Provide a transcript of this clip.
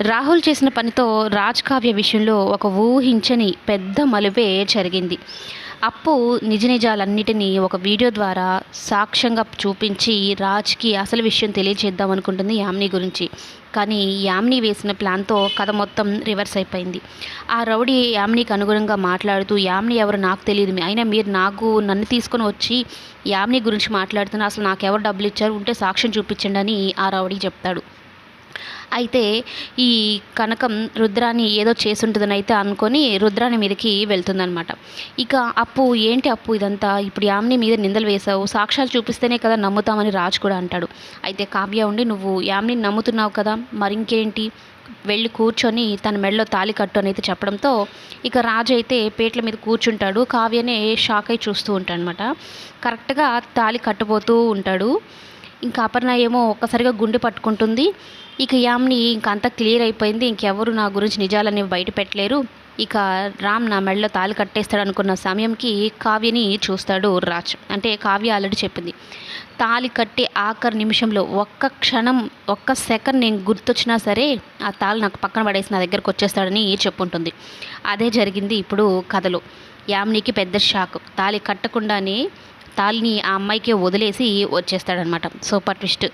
రాహుల్ చేసిన పనితో రాజ్ కావ్య విషయంలో ఒక ఊహించని పెద్ద మలుపే జరిగింది. అప్పు నిజ నిజాలన్నిటినీ ఒక వీడియో ద్వారా సాక్ష్యంగా చూపించి రాజ్కి అసలు విషయం తెలియజేద్దాం అనుకుంటుంది యామ్ని గురించి. కానీ యామ్ని వేసిన ప్లాన్తో కథ మొత్తం రివర్స్ అయిపోయింది. ఆ రౌడీ యామ్నికి అనుగుణంగా మాట్లాడుతూ యామ్ని ఎవరు నాకు తెలియదు అయినా మీరు నాకు నన్ను తీసుకొని వచ్చి యామ్ని గురించి మాట్లాడుతున్నా అసలు నాకు ఎవరు డబ్బులు ఇచ్చారు? ఉంటే సాక్ష్యం చూపించండి అని ఆ రౌడీ చెప్తాడు. అయితే ఈ కనకం రుద్రాన్ని ఏదో చేసుంటుందని అయితే అనుకొని రుద్రాని మీదకి వెళ్తుందనమాట ఇక అప్పు ఏంటి అప్పు ఇదంతా? ఇప్పుడు యామిని మీద నిందలు వేశావు సాక్ష్యాలు చూపిస్తేనే కదా నమ్ముతామని రాజు కూడా అంటాడు. అయితే కావ్య ఉండి నువ్వు యామిని నమ్ముతున్నావు కదా మరి ఇంకేంటి వెళ్ళి కూర్చొని తన మెడలో తాళి కట్టు అని అయితే చెప్పడంతో ఇక రాజు అయితే పేట్ల మీద కూర్చుంటాడు. కావ్యనే షాక్ అయి చూస్తూ ఉంటాడు అనమాట కరెక్ట్గా తాళి కట్టుపోతూ ఉంటాడు. ఇంకా అపర్ణ ఏమో ఒక్కసారిగా గుండె పట్టుకుంటుంది. ఇక యామ్ని ఇంక అంతా క్లియర్ అయిపోయింది. ఇంకెవరు నా గురించి నిజాలని బయట పెట్టలేరు. ఇక రామ్ నా మెడలో తాళి కట్టేస్తాడు అనుకున్న సమయంకి కావ్యని చూస్తాడు రాజ్. అంటే కావ్య ఆల్రెడీ చెప్పింది. తాళి కట్టే ఆఖరి నిమిషంలో ఒక్క క్షణం ఒక్క సెకండ్ నేను గుర్తొచ్చినా సరే ఆ తాళి నాకు పక్కన పడేసి నా దగ్గరకు వచ్చేస్తాడని చెప్పుంటుంది. అదే జరిగింది ఇప్పుడు కథలో. యామ్నికి పెద్ద షాక్. తాళి కట్టకుండానే తాళిని ఆ అమ్మాయికి వదిలేసి వచ్చేస్తాడనమాట. Super twist.